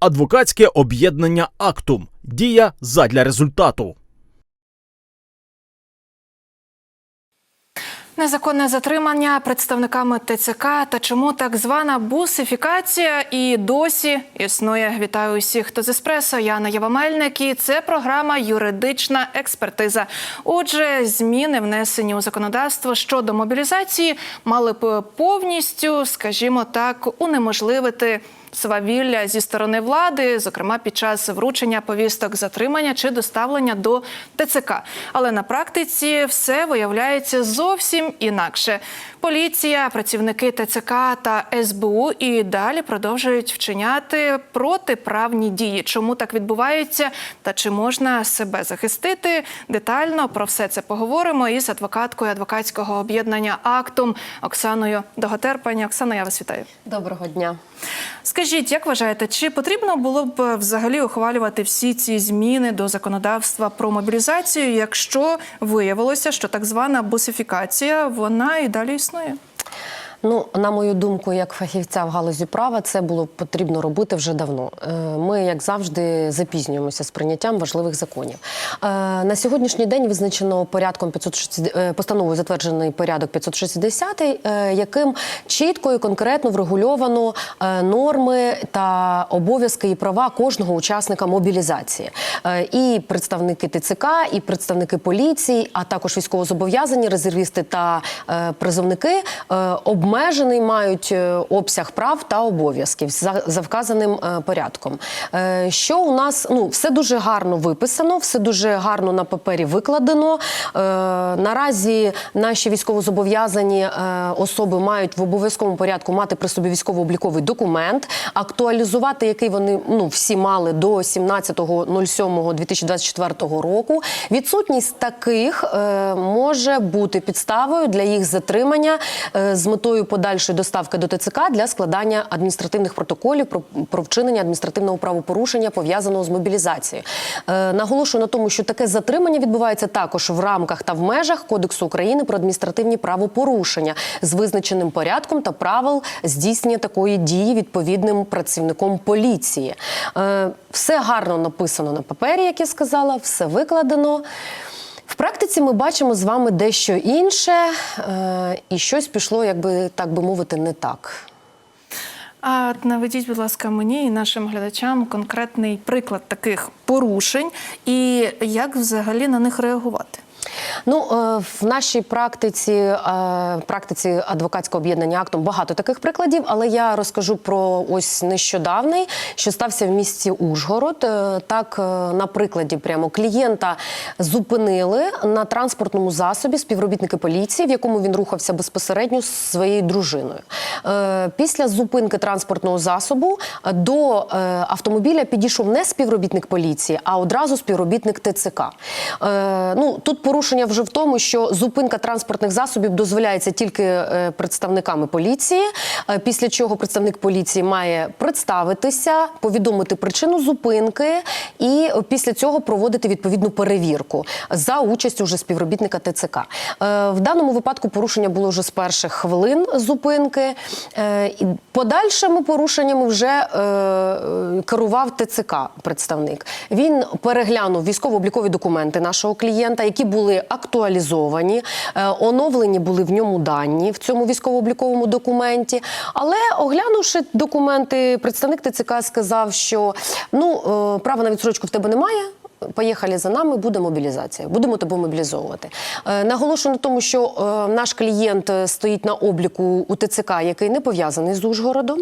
Адвокатське об'єднання Актум. Дія задля результату. Незаконне затримання представниками ТЦК та чому так звана бусифікація і досі існує. Вітаю усіх, хто з еспресо. Я Ява Мельник і це програма Юридична експертиза. Отже, зміни внесені у законодавство щодо мобілізації мали б повністю, скажімо так, унеможливити. Свавілля зі сторони влади, зокрема під час вручення повісток затримання чи доставлення до ТЦК. Але на практиці все виявляється зовсім інакше. Поліція, працівники ТЦК та СБУ і далі продовжують вчиняти протиправні дії. Чому так відбувається та чи можна себе захистити? Детально про все це поговоримо із адвокаткою адвокатського об'єднання Актум Оксаною Доготер. Пані Оксано, я вас вітаю. Доброго дня. Скажіть, як вважаєте, чи потрібно було б е, взагалі ухвалювати всі ці зміни до законодавства про мобілізацію, якщо виявилося, що так звана бусифікація вона і далі існує? існує. Ну, на мою думку, як фахівця в галузі права, це було потрібно робити вже давно. Е, Ми, як завжди, запізнюємося з прийняттям важливих законів. Е, На сьогоднішній день визначено порядком 560, е, постановою затверджений порядок 560, е, яким чітко і конкретно врегульовано норми та обов'язки і права кожного учасника мобілізації. І представники ТЦК, і представники поліції, а також військовозобов'язані резервісти та призовники е, обмежений мають е, обсяг прав та обов'язків за, за вказаним е, порядком. Е, Що у нас ну все дуже гарно виписано, все дуже гарно на папері викладено. Наразі наші військовозобов'язані особи мають в обов'язковому порядку мати при собі військово-обліковий документ, актуалізувати який вони ну всі мали до 17.07.2024 року. Відсутність таких може бути підставою для їх затримання з метою подальшої доставки до ТЦК для складання адміністративних протоколів про, про вчинення адміністративного правопорушення пов'язаного з мобілізацією. Е, наголошую на тому, що таке затримання відбувається також в рамках та в межах Кодексу України про адміністративні правопорушення з визначеним порядком та правил здійснення такої дії відповідним працівником поліції. Е, все гарно написано на папері, як я сказала, все викладено. В практиці ми бачимо з вами дещо інше, е, і щось пішло, якби так би мовити, не так. А наведіть, будь ласка, мені і нашим глядачам конкретний приклад таких порушень і як взагалі на них реагувати. Ну, е, в нашій практиці, е, практиці адвокатського об'єднання актом багато таких прикладів, але я розкажу про ось нещодавний, що стався в місті Ужгород. Е, Так, на прикладі прямо клієнта зупинили на транспортному засобі співробітники поліції, в якому він рухався безпосередньо з своєю дружиною. Після зупинки транспортного засобу до автомобіля підійшов не співробітник поліції, а одразу співробітник ТЦК. Ну тут порушення вже в тому, що зупинка транспортних засобів дозволяється тільки е, представниками поліції. е, Після чого представник поліції має представитися, повідомити причину зупинки, і після цього проводити відповідну перевірку за участю вже співробітника ТЦК. Е, В даному випадку порушення було вже з перших хвилин зупинки. Подальшими порушеннями вже керував ТЦК представник. Він переглянув військово-облікові документи нашого клієнта, які були актуалізовані, е, оновлені були в ньому дані в цьому військово-обліковому документі. Але оглянувши документи, представник ТЦК сказав, що ну е, права на відсрочку в тебе немає. Поїхали за нами, буде мобілізація. Будемо тебе мобілізовувати. Е, наголошую на тому, що е, наш клієнт е, стоїть на обліку у ТЦК, який не пов'язаний з Ужгородом.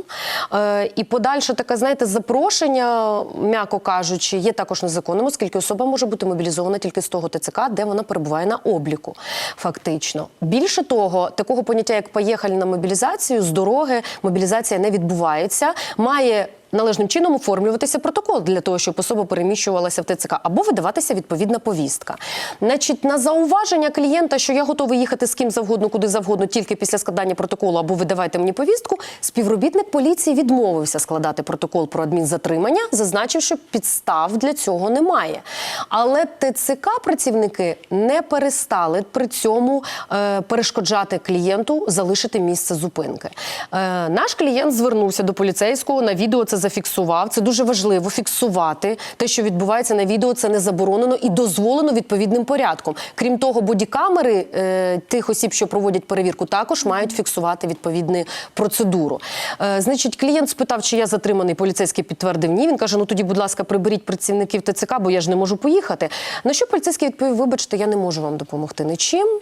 І подальше таке, знаєте, запрошення, м'яко кажучи, є також незаконним, оскільки особа може бути мобілізована тільки з того ТЦК, де вона перебуває на обліку. Фактично. Більше того, такого поняття, як поїхали на мобілізацію, з дороги мобілізація не відбувається. Має належним чином оформлюватися протокол для того, щоб особа переміщувалася в ТЦК, або видаватися відповідна повістка. Значить, на зауваження клієнта, що я готовий їхати з ким завгодно, куди завгодно, тільки після складання протоколу, або видавайте мені повістку, співробітник поліції відмовився складати протокол про адмінзатримання, зазначив, що підстав для цього немає. Але ТЦК працівники не перестали при цьому е, перешкоджати клієнту залишити місце зупинки. Е, наш клієнт звернувся до поліцейського на відео. Це зафіксував. Це дуже важливо фіксувати те, що відбувається на відео. Це не заборонено і дозволено відповідним порядком. Крім того, бодікамери е, тих осіб, що проводять перевірку, також мають фіксувати відповідну процедуру. Е, значить, клієнт спитав, чи я затриманий. Поліцейський підтвердив ні. Він каже: ну тоді, будь ласка, приберіть працівників ТЦК, бо я ж не можу поїхати. На що поліцейський відповів: вибачте, я не можу вам допомогти нічим.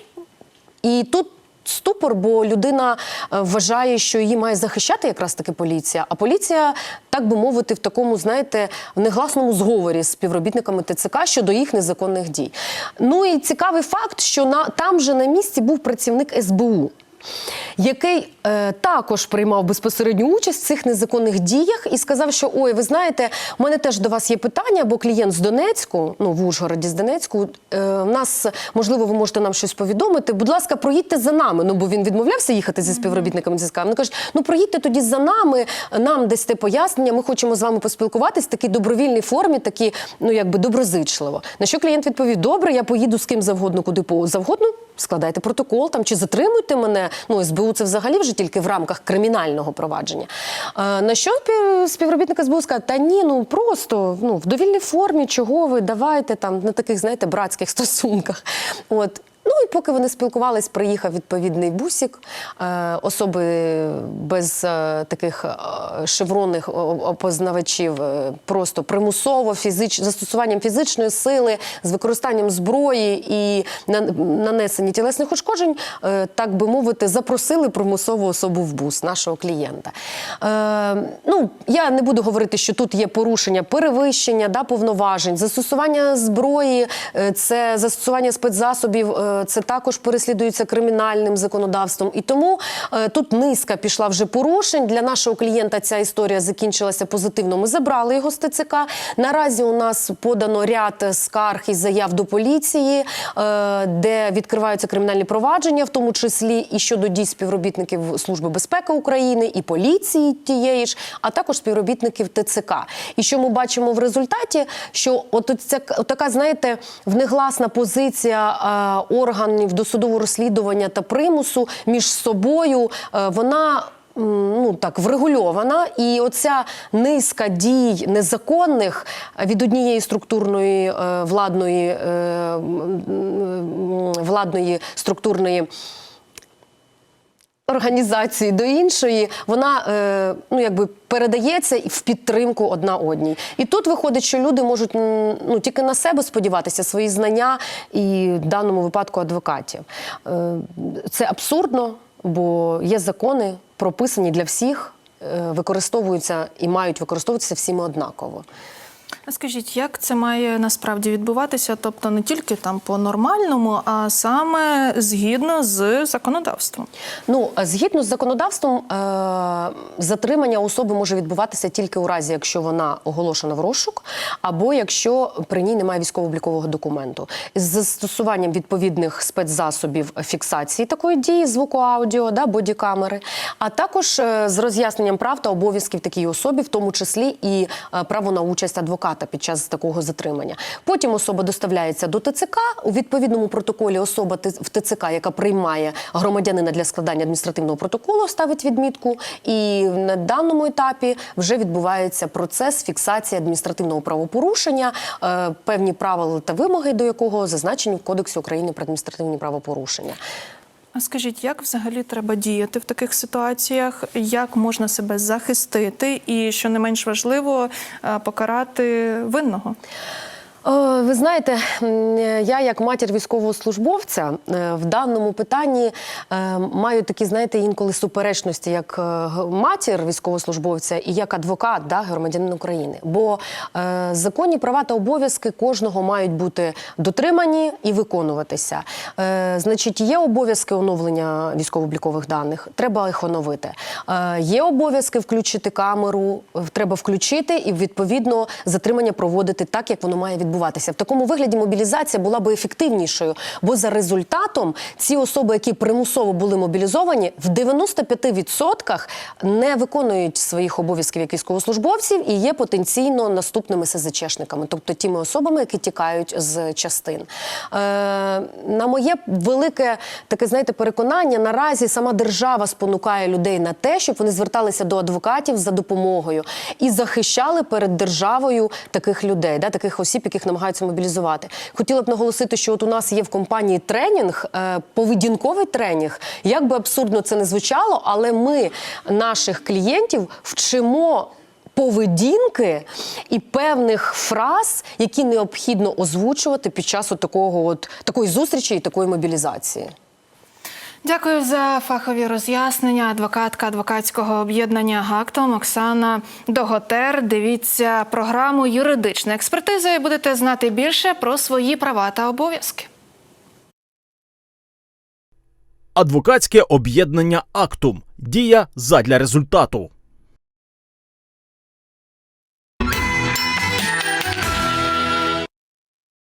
І тут. Ступор, бо людина е, вважає, що її має захищати якраз таки поліція. А поліція, так би мовити, в такому, знаєте, в негласному зговорі з співробітниками ТЦК щодо їх незаконних дій. Ну і цікавий факт, що на там же на місці був працівник СБУ. Який е, також приймав безпосередню участь в цих незаконних діях і сказав, що ой, ви знаєте, у мене теж до вас є питання, бо клієнт з Донецьку, ну в Ужгороді з Донецьку, е, в нас можливо, ви можете нам щось повідомити. Будь ласка, проїдьте за нами. Ну бо він відмовлявся їхати зі співробітниками ЦСКА. Вони кажуть, ну проїдьте тоді за нами, нам дасте пояснення. Ми хочемо з вами поспілкуватись в такій добровільній формі, такі ну якби доброзичливо. На що клієнт відповів: Добре, я поїду з ким завгодно, куди по завгодно. Складайте протокол там чи затримуйте мене. Ну СБУ це взагалі вже тільки в рамках кримінального провадження. А, на що спів- співробітник СБУ сказав, та ні, ну просто ну в довільній формі, чого ви давайте там на таких, знаєте, братських стосунках. От. Ну і поки вони спілкувались, приїхав відповідний бусік, е, особи без е, таких е, шевронних опознавачів, просто примусово фізич, застосуванням фізичної сили, з використанням зброї і на, нанесення тілесних ушкоджень, так би мовити, запросили примусову особу в бус нашого клієнта. Ну, я не буду говорити, що тут є порушення перевищення да, повноважень, застосування зброї, це застосування спецзасобів, це також переслідується кримінальним законодавством. І тому е, тут низка пішла вже порушень. Для нашого клієнта ця історія закінчилася позитивно. Ми забрали його з ТЦК. Наразі у нас подано ряд скарг і заяв до поліції, е, де відкриваються кримінальні провадження, в тому числі і щодо дій співробітників Служби безпеки України і поліції тієї ж, а також співробітників ТЦК. І що ми бачимо в результаті, що от ця така, знаєте, внегласна позиція е, органів досудового розслідування та примусу між собою, е, вона. Ну так врегульована, і оця низка дій незаконних від однієї структурної е, владної е, владної структурної організації до іншої, вона е, ну якби передається в підтримку одна одній. І тут виходить, що люди можуть ну тільки на себе сподіватися, свої знання і в даному випадку адвокатів. Е, це абсурдно, бо є закони, прописані для всіх, е, використовуються і мають використовуватися всіми однаково. Скажіть, як це має насправді відбуватися? Тобто не тільки там по нормальному, а саме згідно з законодавством. Ну, згідно з законодавством, е, затримання особи може відбуватися тільки у разі, якщо вона оголошена в розшук, або якщо при ній немає військово-облікового документу. З застосуванням відповідних спецзасобів фіксації такої дії, звуку аудіо, да, бодікамери, а також е, з роз'ясненням прав та обов'язків такій особі, в тому числі і е, право на участь адвоката під час такого затримання. Потім особа доставляється до ТЦК. У відповідному протоколі особа в ТЦК, яка приймає громадянина для складання адміністративного протоколу, ставить відмітку. І на даному етапі вже відбувається процес фіксації адміністративного правопорушення, е, певні правила та вимоги до якого зазначені в Кодексі України про адміністративні правопорушення. А скажіть, як взагалі треба діяти в таких ситуаціях? Як можна себе захистити, і що не менш важливо, покарати винного? Е, Ви знаєте, я як матір військовослужбовця е, в даному питанні е, маю такі, знаєте, інколи суперечності як матір військовослужбовця і як адвокат, да, громадянин України. Бо законні права та обов'язки кожного мають бути дотримані і виконуватися. Значить, є обов'язки оновлення військово-облікових даних, треба їх оновити. Є обов'язки включити камеру, треба включити і відповідно затримання проводити так, як воно має відбуватися. Відбуватися. В такому вигляді мобілізація була би ефективнішою, бо за результатом ці особи, які примусово були мобілізовані, в 95% не виконують своїх обов'язків як військовослужбовців і є потенційно наступними СЗЧшниками, тобто тими особами, які тікають з частин. Е, на моє велике таке, знаєте, переконання, наразі сама держава спонукає людей на те, щоб вони зверталися до адвокатів за допомогою і захищали перед державою таких людей, да, таких осіб, яких намагаються мобілізувати. Хотіла б наголосити, що от у нас є в компанії тренінг, е, поведінковий тренінг. Як би абсурдно це не звучало, але ми наших клієнтів вчимо. Поведінки і певних фраз, які необхідно озвучувати під час от такого от такої зустрічі і такої мобілізації. Дякую за фахові роз'яснення. Адвокатка адвокатського об'єднання «Актом» Оксана Доготер. Дивіться програму юридична експертиза і будете знати більше про свої права та обов'язки. Адвокатське об'єднання Актум. Дія задля результату.